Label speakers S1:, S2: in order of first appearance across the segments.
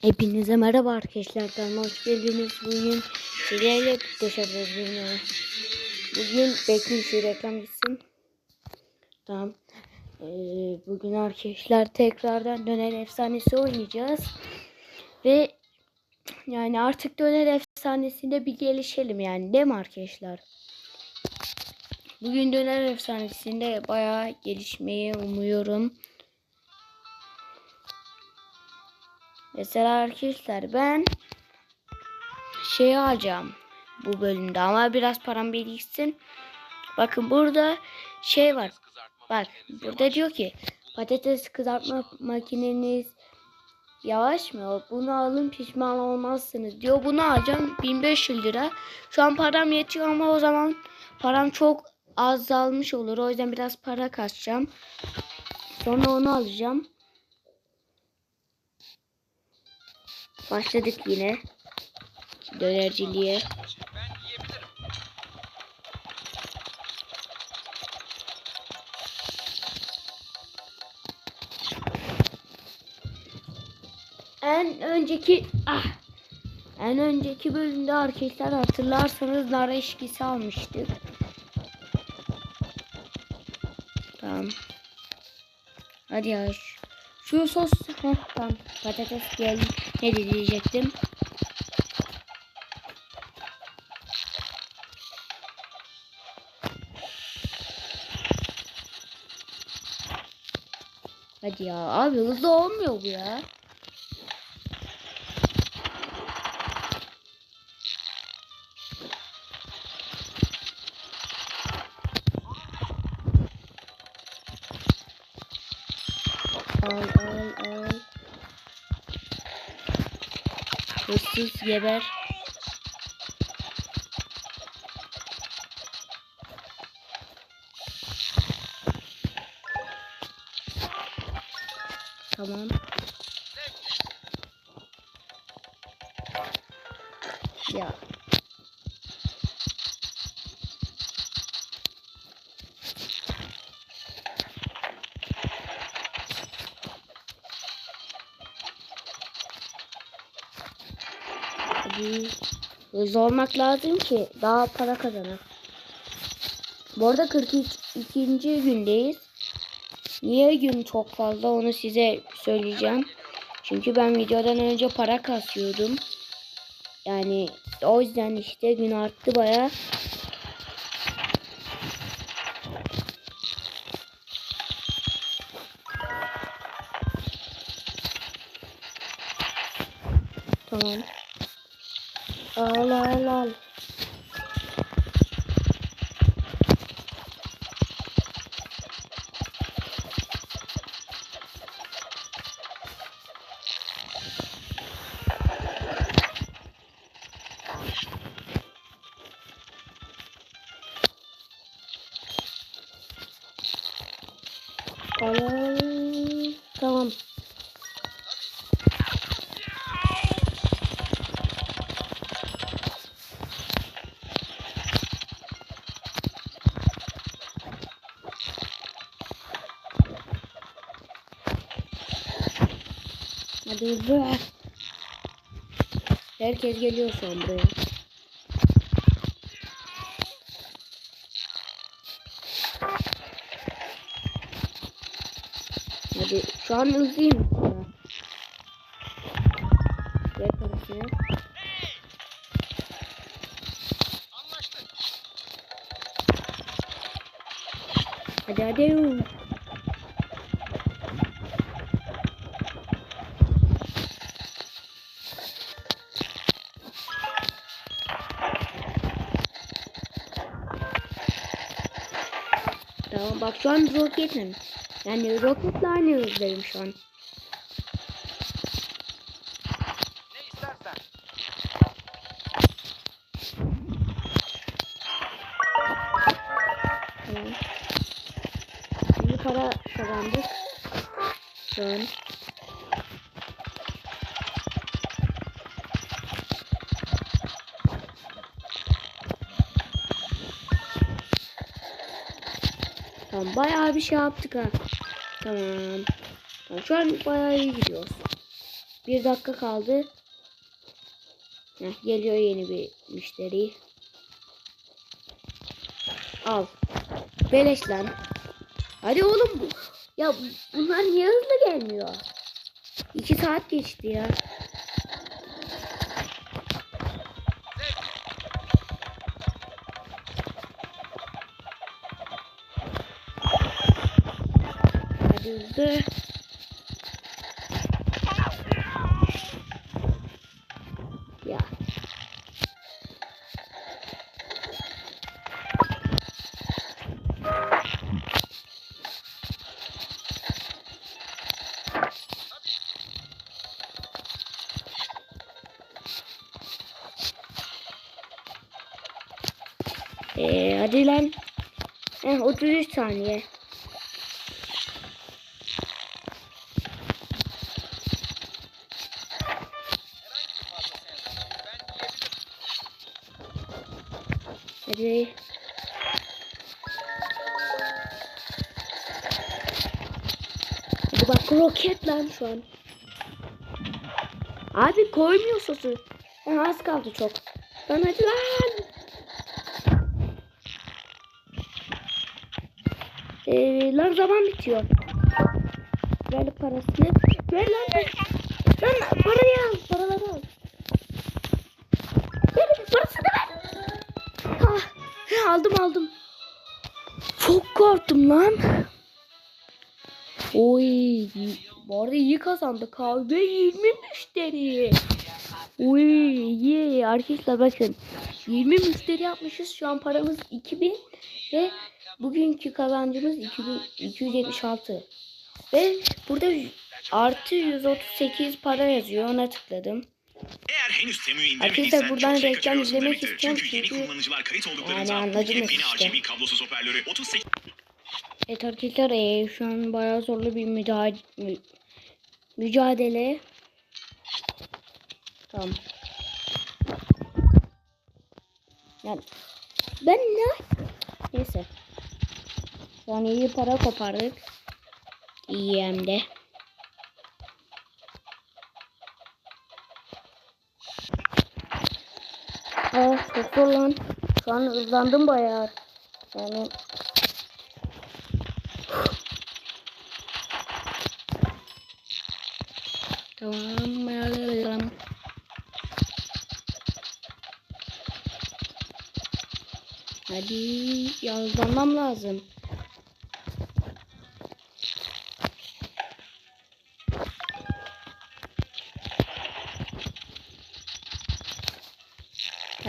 S1: Hepinize merhaba arkadaşlar. Kanalıma hoş geldiniz. Bugün sizlerle dışarıda bir Bugün bekleyin şu reklam gitsin. Tamam. Ee, bugün arkadaşlar tekrardan döner efsanesi oynayacağız. Ve yani artık döner efsanesinde bir gelişelim yani değil mi arkadaşlar? Bugün döner efsanesinde bayağı gelişmeyi umuyorum. Mesela arkadaşlar ben şey alacağım bu bölümde ama biraz param biriksin. Bakın burada şey var. Bak burada diyor ki patates kızartma makineniz yavaş mı? Bunu alın pişman olmazsınız diyor. Bunu alacağım 1500 lira. Şu an param yetiyor ama o zaman param çok azalmış olur. O yüzden biraz para kasacağım. Sonra onu alacağım. Başladık yine. Dönerciliğe. En önceki ah en önceki bölümde arkadaşlar hatırlarsanız nar eşkisi almıştık. Tamam. Hadi ya. Şu, sos heh, tamam. Patates geldi. Ne diyecektim? Hadi ya abi hızlı olmuyor bu ya. Al al al. Hırsız geber. Tamam. Ya. Hızlı olmak lazım ki daha para kazanır. Bu arada 42. gündeyiz. Niye gün çok fazla onu size söyleyeceğim. Çünkü ben videodan önce para kasıyordum. Yani o yüzden işte gün arttı baya. Tamam. Al al. Tamam. Be. Herkes geliyor şu an buraya. Hadi şu an hızlıyım. Gel.
S2: Anlaştık.
S1: Hadi hadi. Tamam bak şu an roketim. Yani roketle aynı hızdayım şu an.
S2: Ne istersen.
S1: Tamam. Şimdi para kazandık. Şu an. Tamam bayağı bir şey yaptık ha. Tamam. tamam şu an bayağı iyi gidiyoruz. Bir dakika kaldı. Heh, geliyor yeni bir müşteri. Al. Beleş lan. Hadi oğlum. Ya bunlar niye hızlı gelmiyor? İki saat geçti ya. Hızlı. Ya. Ee, hadi lan. Eh, 33 saniye. Hadi. Hadi bak roket lan şu an. Abi koymuyor sosu. Ha, az kaldı çok. Lan hadi lan. Ee, lan zaman bitiyor. Ver parasını. Ver lan. Lan parayı al. Aldım aldım. Çok korktum lan. Oy. Bu arada iyi kazandık kahve 20 müşteri. Oy iyi arkadaşlar bakın. 20 müşteri yapmışız. Şu an paramız 2000 ve bugünkü kazancımız 2000, 276. Ve burada artı 138 para yazıyor. Ona tıkladım.
S3: Eğer henüz Temu'yu indirmediysen
S1: buradan
S3: çok şey
S1: reklam izlemek istiyorum
S3: Çünkü yeni kullanıcılar kayıt
S1: Yani
S3: olduklarında
S1: anladınız
S3: yepyeni
S1: işte.
S3: RGB kablosuz hoparlörü 38
S1: Evet arkadaşlar eee, şu an bayağı zorlu bir müdahale, mü- mücadele. Tamam. Yani ben ne? Neyse. An iyi para kopardık. İyi hem de. Ah çok zor lan. Şu an hızlandım bayağı. Yani Tamam. ayarlayalım. Hadi yazmam lazım.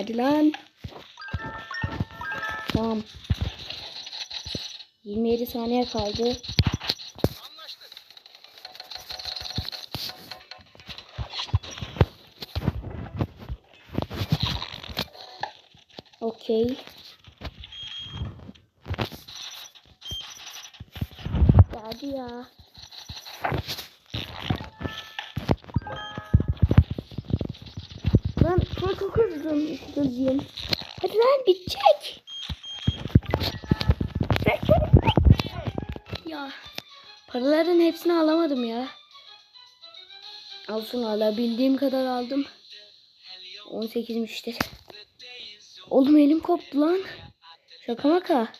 S1: Hadi lan. Tamam. 27 saniye kaldı. Okey. Hadi ya. Çok hızlıyım. Hadi lan bitecek. Ya paraların hepsini alamadım ya. Olsun alabildiğim kadar aldım. 18 müşteri. Oğlum elim koptu lan. Şaka maka.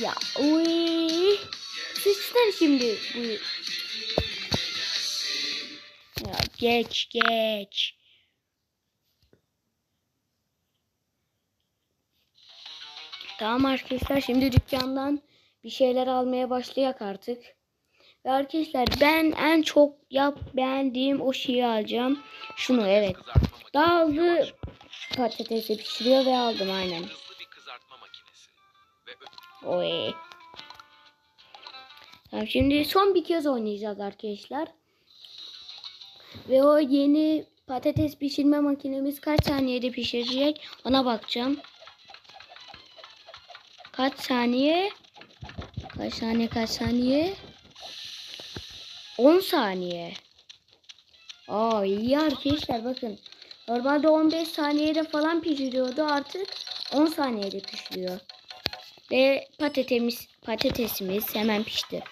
S1: Ya uy. Sıçtın şimdi bu. Geç geç. Tamam arkadaşlar şimdi dükkandan bir şeyler almaya başlayak artık. Ve arkadaşlar ben en çok yap beğendiğim o şeyi alacağım. Şunu evet. Daha hızlı patatesi pişiriyor ve aldım aynen. Oy. Tamam, şimdi son bir kez oynayacağız arkadaşlar. Ve o yeni patates pişirme makinemiz kaç saniyede pişirecek ona bakacağım. Kaç saniye? Kaç saniye kaç saniye? 10 saniye. Aa iyi arkadaşlar bakın. Normalde 15 saniyede falan pişiriyordu artık 10 saniyede pişiriyor. Ve patatesimiz, patatesimiz hemen pişti.